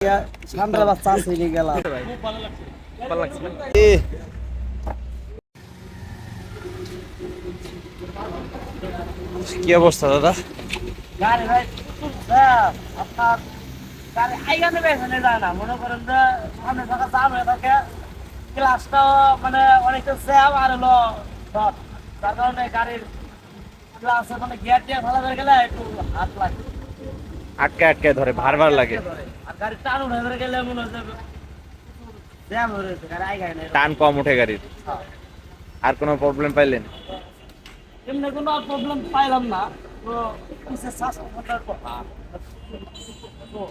ঠান্ডা বাচ্চা আছে গেলাম। ভালো লাগছে না? কি অবস্থা দাদা মনে করেন যে সামনে থাকা জাম হয়ে থাকে। মানে অনেকটা জ্যাম আর হলো তার কারণে গাড়ির ক্লাসে মানে গিয়ার ভালো হয়ে গেলে একটু হাত লাগে আটকে আটকে ধরে ভার ভার লাগে টান হয়ে কম উঠে গাড়ির। আর কোনো প্রবলেম পাইলেন? এমনি কোনো প্রবলেম পাইলাম না।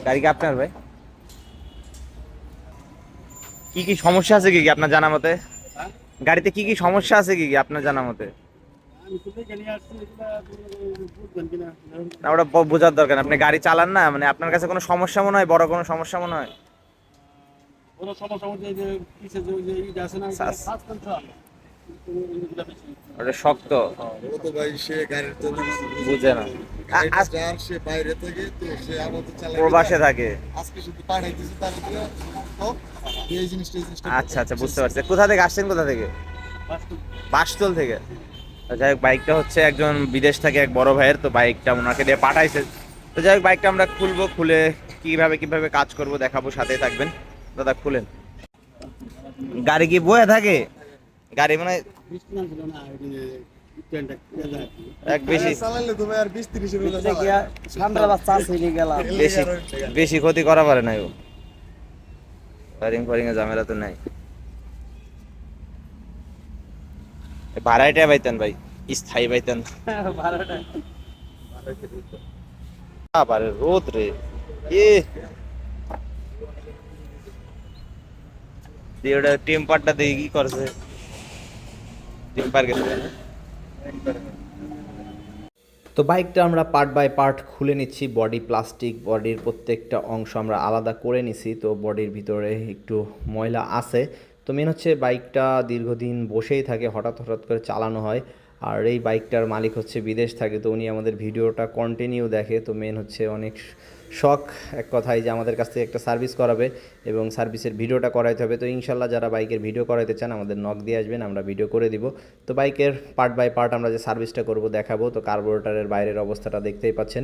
গাড়ি কি আপনার ভাই? কি কি সমস্যা আছে কি কি আপনার জানা মতে? গাড়িতে কি কি সমস্যা আছে কি কি আপনার জানা মতে? না ওটা বোঝার দরকার। আপনি গাড়ি চালান না মানে আপনার কাছে কোনো সমস্যা মনে হয়? বড় কোনো সমস্যা মনে হয়? কোনো সমস্যা যে কিসে যে যে ইটা আছে না শ্বাস- শ্বাসকষ্ট এগুলা বেশি ওটা শক্ত। ও তো ভাই সে গাড়ির জন্য বুঝে না। আ- আ- যার সে বাইরে থেকে তো সে আমাদের চালায় প্রবাসে থাকে। আজকে শুধু পাঠাই দিয়েছে তার তো এই জিনিসটা আচ্ছা আচ্ছা বুঝতে পারছি। কোথা থেকে আসছেন কোথা থেকে? বাসতল থেকে? যাই হোক বাইকটা হচ্ছে একজন বিদেশ থেকে এক বড় ভাইয়ের, তো বাইকটা ওনাকে দিয়ে পাঠাইছে। তো যাই হোক বাইকটা আমরা খুলবো, খুলে কীভাবে কীভাবে কাজ করব দেখাবো সাথে থাকবেন। দাদা, খুলেন। গাড়ি কি বয়ে থাকে? গাড়ি মানে বেশি। চালাইলে তো ভাই আর 20 30 এর ভিতরে গিয়া ঠান্ডা বাচ্চা আছে নিয়ে গেলাম বেশি বেশি ক্ষতি করা পারে না ও। ফারিং ফারিং এ ঝামেলা তো নাই। পাইতেন ভাই, স্থায়ী পাইতেন। আবার রোদ রে ওটা কি করছে? গেছে। তো বাইকটা আমরা পার্ট বাই পার্ট খুলে নিচ্ছি বডি প্লাস্টিক বডির প্রত্যেকটা অংশ আমরা আলাদা করে নিছি, তো বডির ভিতরে একটু ময়লা আছে। তো মেন হচ্ছে বাইকটা দীর্ঘদিন বসেই থাকে, হঠাৎ হঠাৎ করে চালানো হয়। আর এই বাইকটার মালিক হচ্ছে বিদেশ থাকে, তো উনি আমাদের ভিডিওটা কন্টিনিউ দেখে, তো মেন হচ্ছে অনেক শখ এক কথায় যে আমাদের কাছ থেকে একটা সার্ভিস করাবে এবং সার্ভিসের ভিডিওটা করাইতে হবে। তো ইনশাল্লাহ যারা বাইকের ভিডিও করাইতে চান, আমাদের নক দিয়ে আসবেন, আমরা ভিডিও করে দিব। তো বাইকের পার্ট বাই পার্ট আমরা যে সার্ভিসটা করব, দেখাবো। তো কার্বোরেটারের বাইরের অবস্থাটা দেখতেই পাচ্ছেন।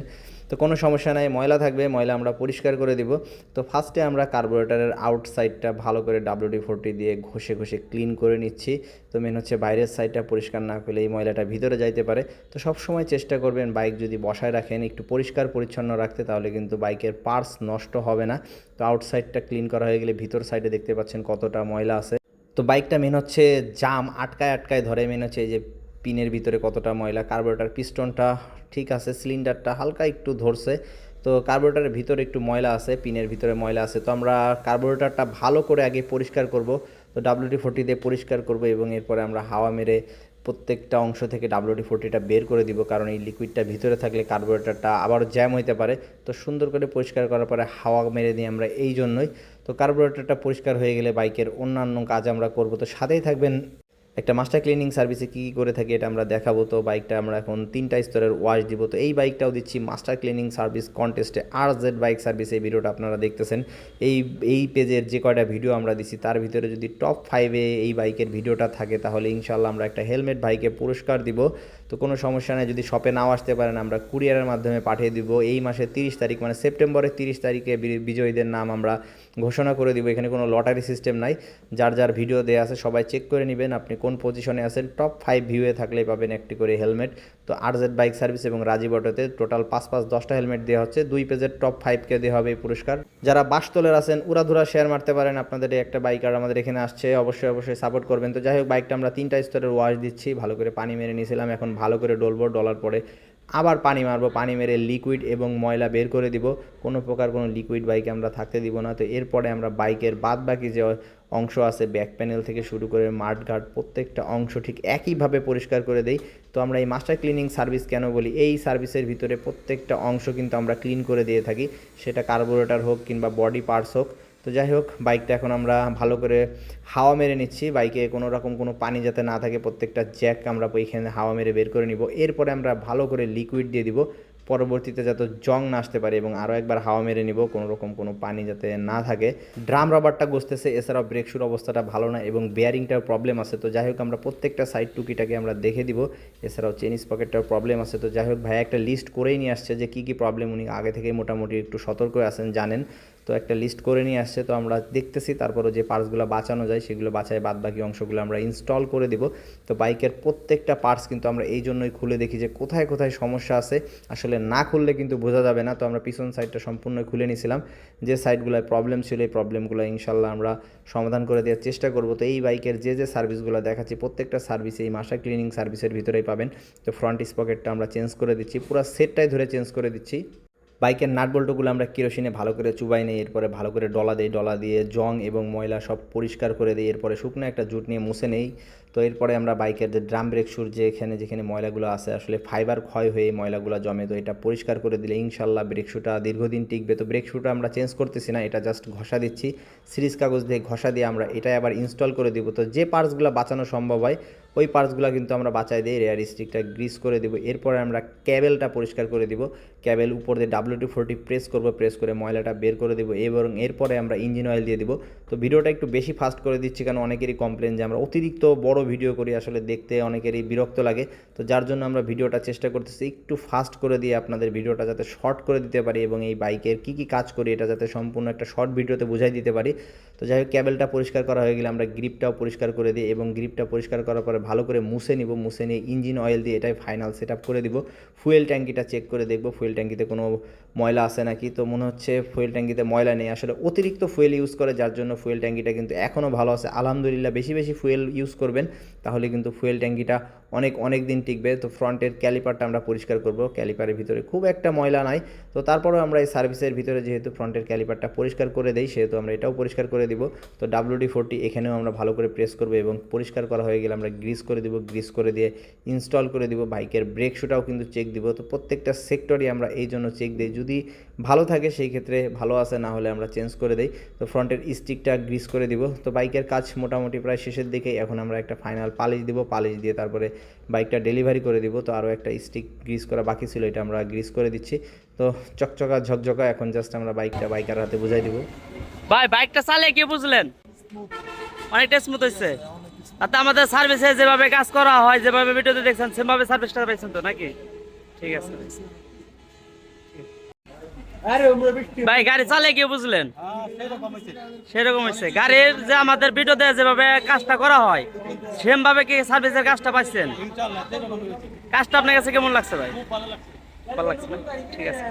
তো কোনো সমস্যা নাই, ময়লা থাকবে, ময়লা আমরা পরিষ্কার করে দিব। তো ফার্স্টে আমরা কার্বোরেটারের আউটসাইডটা ভালো করে ডাব্লিউডি ফোরটি দিয়ে ঘষে ঘষে ক্লিন করে নিচ্ছি। তো মেন হচ্ছে বাইরের সাইডটা পরিষ্কার না করলে এই ময়লাটা ভিতরে যাইতে পারে। তো সব সময় চেষ্টা করবেন বাইক যদি বসায় রাখেন, একটু পরিষ্কার পরিচ্ছন্ন রাখতে, তাহলে কিন্তু বাইকের পার্টস নষ্ট হবে না। তো আউটসাইডটা ক্লিন করা হয়ে গেলে ভিতর সাইডে দেখতে পাচ্ছেন কতটা ময়লা আছে। তো বাইকটা মেন হচ্ছে জাম, আটকায় আটকায় ধরে। মেন হচ্ছে এই যে পিনের ভিতরে কতটা ময়লা কার্বোরেটার পিস্টনটা ঠিক আছে সিলিন্ডারটা হালকা একটু ধরছে। তো কার্বোরেটারের ভিতরে একটু ময়লা আছে, পিনের ভিতরে ময়লা আছে। তো আমরা কার্বোরেটারটা ভালো করে আগে পরিষ্কার করব। তো ডাব্লিউটি ফোরটি দিয়ে পরিষ্কার করব এবং এরপরে আমরা হাওয়া মেরে প্রত্যেকটা অংশ থেকে ডাব্লিউডি ফোরটিটা বের করে দিব, কারণ এই লিকুইডটা ভিতরে থাকলে কার্বোরেটারটা আবারও জ্যাম হইতে পারে। তো সুন্দর করে পরিষ্কার করার পরে হাওয়া মেরে দিই আমরা এই জন্যই। তো কার্বোরেটারটা পরিষ্কার হয়ে গেলে বাইকের অন্যান্য কাজ আমরা করব। তো সাথেই থাকবেন একটা মাস্টার ক্লিনিং সার্ভিসে কী করে থাকি এটা আমরা দেখাবো। তো বাইকটা আমরা এখন তিনটা স্তরের ওয়াশ দিব। তো এই বাইকটাও দিচ্ছি মাস্টার ক্লিনিং সার্ভিস কন্টেস্টে আর জেড বাইক সার্ভিস এই ভিডিওটা আপনারা দেখতেছেন। এই এই পেজের যে কয়টা ভিডিও আমরা দিচ্ছি তার ভিতরে যদি টপ ফাইভে এই বাইকের ভিডিওটা থাকে, তাহলে ইনশাল্লাহ আমরা একটা হেলমেট বাইকে পুরস্কার দিব। তো কোনো সমস্যা নেই, যদি শপে নাও আসতে পারেন, আমরা কুরিয়ারের মাধ্যমে পাঠিয়ে দিব। এই মাসের তিরিশ তারিখ মানে সেপ্টেম্বরের তিরিশ তারিখে বিজয়ীদের নাম আমরা ঘোষণা করে দিব। এখানে কোনো লটারি সিস্টেম নাই। যার যার ভিডিও দেওয়া আছে, সবাই চেক করে নেবেন। আপনি কোন পজিশনে আছেন টপ ফাইভ ভিউয়ে থাকলেই পাবেন একটি করে হেলমেট তো আরজেড বাইক সার্ভিস এবং রাজীব অটোতে টোটাল পাঁচ পাঁচ দশটা হেলমেট দেওয়া হচ্ছে। দুই পেজের টপ ফাইভকে দেওয়া হবে এই পুরস্কার। যারা বাসতলের আছেন, উড়াধুরা শেয়ার মারতে পারেন। আপনাদের একটা বাইক আর আমাদের এখানে আসছে, অবশ্যই অবশ্যই সাপোর্ট করবেন। তো যাই হোক বাইকটা আমরা তিনটা স্তরের ওয়াশ দিচ্ছি। ভালো করে পানি মেরে নিয়েছিলাম, এখন ভালো করে ডলবো, ডলার পরে আবার পানি মারবো, পানি মেরে লিকুইড এবং ময়লা বের করে দিব। কোনো প্রকার কোনো লিকুইড বাইকে আমরা থাকতে দিব না। তো এরপরে আমরা বাইকের বাদ বাকি যে অংশ আছে ব্যাক প্যানেল থেকে শুরু করে মাঠ ঘাট প্রত্যেকটা অংশ ঠিক একইভাবে পরিষ্কার করে দেই। তো আমরা এই মাস্টার ক্লিনিং সার্ভিস কেন বলি? এই সার্ভিসের ভিতরে প্রত্যেকটা অংশ কিন্তু আমরা ক্লিন করে দিয়ে থাকি। সেটা কার্বোরেটর হোক কিংবা বডি পার্টস হোক। তো যাই হোক বাইকটা এখন আমরা ভালো করে হাওয়া মেরে নিচ্ছি। বাইকে কোনো রকম কোনো পানি যাতে না থাকে, প্রত্যেকটা জ্যাক আমরা ওইখানে হাওয়া মেরে বের করে নিব। এরপরে আমরা ভালো করে লিকুইড দিয়ে দিব। পরবর্তীতে যাতে জং না আসতে পারে এবং আরও একবার হাওয়া মেরে নিব, কোনো রকম কোনো পানি যাতে না থাকে। ড্রাম রাবারটা গসতেছে এছাড়াও ব্রেক শুর অবস্থাটা ভালো না এবং বেয়ারিংটার প্রবলেম আছে। তো যাই হোক, আমরা প্রত্যেকটা সাইড টুকিটাকে আমরা দেখে দিব। এছাড়াও চেনিস পকেটটার প্রবলেম আছে। তো যাই হোক ভাই একটা লিস্ট করেই নিয়ে আসছে যে কী কী প্রবলেম উনি আগে থেকে মোটামুটি একটু সতর্ক আছেন, জানেন। তো একটা লিস্ট করে নিয়ে আসছে। তো আমরা দেখতেছি তারপরে যে পার্টসগুলো বাঁচানো যায়, সেগুলো বাঁচায় বাদ বাকি অংশগুলো আমরা ইনস্টল করে দিব। তো বাইকের প্রত্যেকটা পার্টস কিন্তু আমরা এই জন্যই খুলে দেখি যে কোথায় কোথায় সমস্যা আছে। আসলে না খুললে কিন্তু বোঝা যাবে না। তো আমরা পিছন সাইডটা সম্পূর্ণ খুলে নিয়েছিলাম। যে সাইডগুলোয় প্রবলেম ছিল, এই প্রবলেমগুলো ইনশাল্লাহ আমরা সমাধান করে দেওয়ার চেষ্টা করব। তো এই বাইকের যে যে সার্ভিসগুলো দেখাচ্ছি, প্রত্যেকটা সার্ভিস এই মাসা ক্লিনিং সার্ভিসের ভিতরেই পাবেন। তো ফ্রন্ট স্পকেটটা আমরা চেঞ্জ করে দিচ্ছি। পুরো সেটটাই ধরে চেঞ্জ করে দিচ্ছি। বাইকের নাট বল্টুগুলো আমরা কেরোসিনে ভালো করে চুবাই নিই এরপরে ভালো করে ডলা দিই, ডলা দিয়ে, জং এবং ময়লা সব পরিষ্কার করে দিই। এরপরে শুকনো একটা জুট নিয়ে মুছে নেই। তো এরপরে আমরা বাইকের যে ড্রাম ব্রেক শুর যে এখানে, যেখানে ময়লাগুলো আছে, আসলে ফাইবার ক্ষয় হয়ে ময়লাগুলো জমে, তো এটা পরিষ্কার করে দিলে ইনশাল্লাহ ব্রেক শুটা দীর্ঘদিন টিকবে। তো ব্রেক শুটা আমরা চেঞ্জ করতেছি না, এটা জাস্ট ঘষা দিচ্ছি। সিরিজ কাগজ দিয়ে ঘষা দিয়ে আমরা এটাই আবার ইনস্টল করে দিব। তো যে পার্টসগুলো বাঁচানো সম্ভব হয়, ওই পার্টসগুলো কিন্তু আমরা বাঁচাই দিই রেয়ার স্টিকটা গ্রিস করে দিব। এরপরে আমরা ক্যাবেলটা পরিষ্কার করে দিব। ক্যাবেল উপর দিয়ে ডাব্লিউ টু ফোরটি প্রেস করব প্রেস করে ময়লাটা বের করে দেবো এবং এরপরে আমরা ইঞ্জিন অয়েল দিয়ে দিব। তো ভিডিওটা একটু বেশি ফাস্ট করে দিচ্ছি, কারণ অনেকেরই কমপ্লেন যে আমরা অতিরিক্ত বড় ভিডিও করি, আসলে দেখতে অনেকেরই বিরক্ত লাগে। তো যার জন্য আমরা ভিডিওটা চেষ্টা করতেছি, একটু ফাস্ট করে দিয়ে আপনাদের ভিডিওটা যাতে শর্ট করে দিতে পারি এবং এই বাইকের কী কী কাজ করি এটা যাতে সম্পূর্ণ একটা শর্ট ভিডিওতে বুঝাই দিতে পারি। তো যাই হোক ক্যাবেলটা পরিষ্কার করা হয়ে গেলে আমরা গ্রিপটাও পরিষ্কার করে দিই এবং গ্রিপটা পরিষ্কার করার পরে ভালো করে মুছে নিব, মুছে নিয়ে ইঞ্জিন অয়েল দিয়ে এটাই ফাইনাল সেট আপ করে দিব। ফুয়েল ট্যাঙ্কিটা চেক করে দেখব ফুয়েল ট্যাঙ্কিতে কোনো ময়লা আছে নাকি? তো মনে হচ্ছে ফুয়েল ট্যাঙ্কিতে ময়লা নেই। আসলে অতিরিক্ত ফুয়েল ইউজ করে, যার জন্য ফুয়েল ট্যাঙ্কিটা কিন্তু এখনও ভালো আছে। আলহামদুলিল্লাহ, বেশি বেশি ফুয়েল ইউজ করবেন। তাহলে কিন্তু ফুয়েল ট্যাঙ্কিটা অনেক অনেক দিন টিকবে। তো ফ্রন্টের ক্যালিপারটা আমরা পরিষ্কার করব। ক্যালিপারের ভিতরে খুব একটা ময়লা নাই। তো তারপরেও আমরা এই সার্ভিসের ভিতরে যেহেতু ফ্রন্টের ক্যালিপারটা পরিষ্কার করে দেই, সেহেতু আমরা এটাও পরিষ্কার করে দিব। তো ডাব্লিউডি ফোরটি এখানেও আমরা ভালো করে প্রেস করব এবং পরিষ্কার করা হয়ে গেলে আমরা গ্রিস করে দিব। গ্রিস করে দিয়ে ইনস্টল করে দিব। বাইকের ব্রেক শুটাও কিন্তু চেক দিব। তো প্রত্যেকটা সেক্টরই আমরা এই জন্য চেক দিই। যদি ভালো থাকে সেই ক্ষেত্রে ভালো আছে, না হলে আমরা চেঞ্জ করে দিই। তো ফ্রন্টের স্টিকটা গ্রিস করে দিব। তো বাইকের কাজ মোটামুটি প্রায় শেষের দিকে এখন আমরা একটা ফাইনাল পালিশ দিব। পালিশ দিয়ে তারপরে বাইকটা ডেলিভারি করে দিব। তো আরও একটা স্টিক গ্রিস করা বাকি ছিল, এটা আমরা গ্রিস করে দিচ্ছি। তো চকচকা ঝকঝকা, এখন জাস্ট আমরা বাইকটা বাইকার হাতে বুঝাই দিব। ভাই, বাইকটা চালে কি বুঝলেন? অনেকটা স্মুথ হচ্ছে আচ্ছা আমাদের সার্ভিসে যেভাবে কাজ করা হয়, যেভাবে ভিডিওতে দেখছেন, সেভাবে সার্ভিসটা পাইছেন তো নাকি? ঠিক আছে। ভাই গাড়ি চালে কি বুঝলেন? সেরকম হচ্ছে গাড়ির যে আমাদের ভিডিওতে যেভাবে কাজটা করা হয় সেম ভাবে কি সার্ভিসের কাজটা পাচ্ছেন কাজটা আপনার কাছে কেমন লাগছে ভাই? ভালো লাগছে। ঠিক আছে।